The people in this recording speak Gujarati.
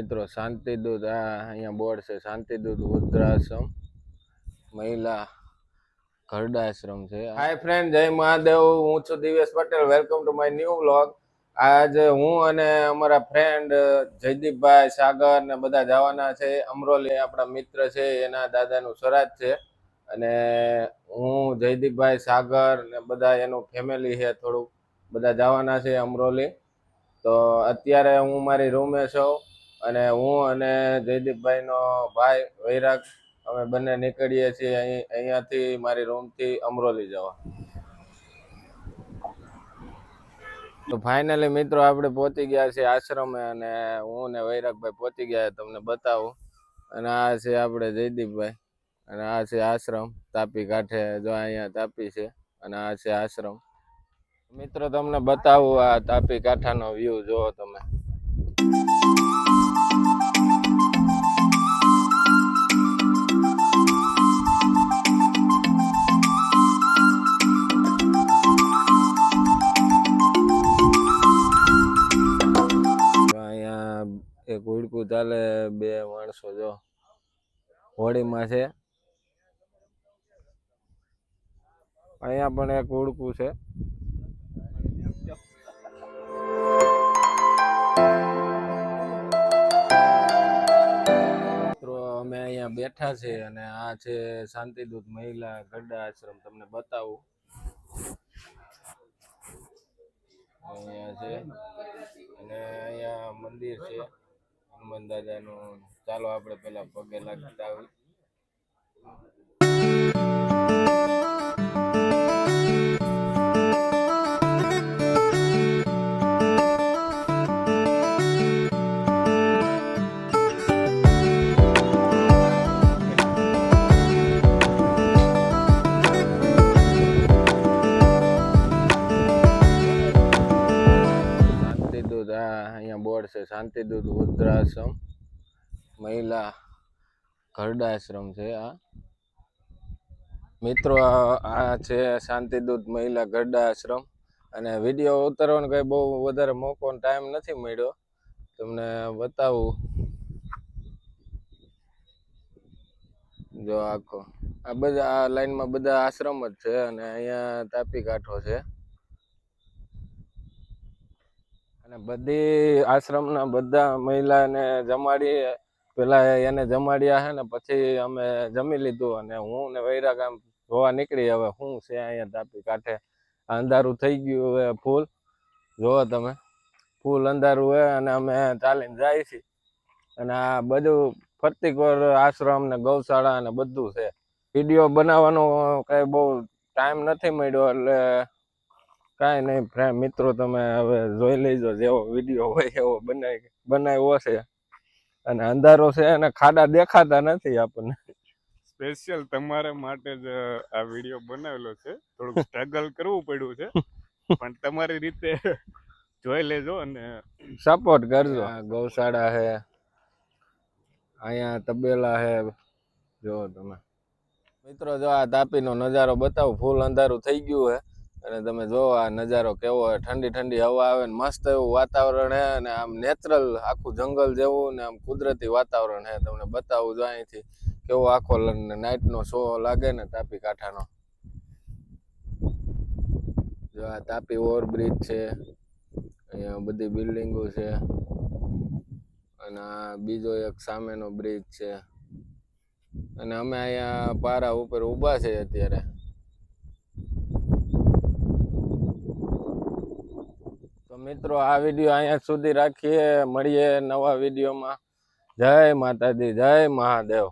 મિત્રો શાંતિદૂત આ અહીંયા બોર્ડ છે. શાંતિદૂત વૃદ્ધાશ્રમ, મહિલા ઘરડાશ્રમ છે. હાય ફ્રેન્ડ જય મહાદેવ. હું છું Divesh Patel. Welcome to my new vlog આજે હું અને અમારા ફ્રેન્ડ જયદીપભાઈ સાગર ને બધા જવાના છે. અમરોલી આપણા મિત્ર છે, એના દાદાનું સ્વરાજ છે. અને હું, જયદીપભાઈ સાગર ને બધા એનું ફેમિલી છે થોડુંક. બધા જવાના છે અમરોલી. તો અત્યારે હું મારી રૂમે છું. અને હું અને જયદીપભાઈનો ભાઈ વૈરાગ, અમે બંને નીકળીએ છીએ અહીં, અહીંયાથી મારી રૂમથી અમરોલી જવા. તો ફાઇનલી મિત્રો આપણે પહોંચી ગયા છીએ આશ્રમે અને હું ને વૈરાગભાઈ પહોંચી ગયા તમને બતાવું. અને આ છે આપણે જયદીપભાઈ અને આ છે આશ્રમ, તાપી કાંઠે જો અહીંયા તાપી છે અને આ છે આશ્રમ. મિત્રો તમને બતાવું આ તાપી કાંઠાનો વ્યૂ જુઓ તમે. અહીંયા એક ચાલે બે માણસો જો. હોળીમાં છે. અહીંયા પણ એક ઉડકું છે. અમે અહીંયા બેઠા છે અને આ છે શાંતિદૂત મહિલા ગરડા આશ્રમ. તમને બતાવું. અહીંયા છે. અને અહીંયા મંદિર છે. હનુમાન દાદાનું. ચાલો આપણે પેલા પગે લાગતા આવી બોર્ડ છે શાંતિદૂત વૃદ્ધાશ્રમ, મહિલા ઘરડાશ્રમ છે આ. મિત્રો, આ છે શાંતિદૂત મહિલા ઘરડાશ્રમ. અને વીડિયો ઉતારવાનો કંઈ બહુ વધારે મોકો ટાઈમ નથી મળ્યો. તમને બતાવું. જો આખો. આ બધા, આ લાઈનમાં બધા આશ્રમ જ છે અને અહીંયા તાપી કાંઠો છે. અને બધી આશ્રમના બધા મહિલાને જમાડી પેલા એને જમાડ્યા છે ને પછી અમે જમી લીધું અને હું ને વૈરાગ આમ જોવા નીકળી. હવે શું છે અહીંયા તાપી કાંઠે. અંધારું થઈ ગયું હવે ફૂલ. જોવો તમે. ફૂલ અંધારું હોય અને અમે ચાલીને જાય છીએ. અને આ બધું ફરતીકોર આશ્રમ ને ગૌશાળા ને બધું છે. વીડિયો બનાવવાનો કઈ બહુ ટાઈમ નથી મળ્યો એટલે કાંઈ નહીં ફ્રેન્ડ મિત્રો તમે હવે જોઈ લેજો જેવો વીડિયો હોય એવો બનાવી બનાવ્યો છે. અને અંધારો છે અને ખાડા દેખાતા નથી આપણને. સ્પેશિયલ તમારા માટે જ આ વીડિયો બનાવેલો છે. થોડુંક સ્ટ્રગલ કરવું પડ્યું છે. પણ તમારી રીતે જોઈ લેજો અને સપોર્ટ કરજો. આ ગૌશાળા છે. અહીંયા તબેલા છે. જો તમે. મિત્રો જો આ તાપીનો નજારો બતાવું ફૂલ અંધારું થઈ ગયું છે. અને તમે જોવો આ નજારો કેવો હોય ઠંડી ઠંડી હવા આવે ને મસ્ત એવું વાતાવરણ છે અને આમ નેચરલ આખું જંગલ જેવું ને આમ કુદરતી વાતાવરણ છે. તમને બતાવું જો અહીંથી કેવો આખો નાઇટનો શો લાગે ને તાપી કાંઠાનો. જો આ તાપી ઓવરબ્રિજ છે. અહીંયા બધી બિલ્ડિંગો છે. અને આ બીજો એક સામેનો બ્રિજ છે. અને અમે અહીંયા પારા ઉપર ઊભા છે અત્યારે. મિત્રો આ વીડિયો અહીંયા સુધી રાખીએ. મળીએ નવા વિડીયોમાં. જય માતાજી જય મહાદેવ.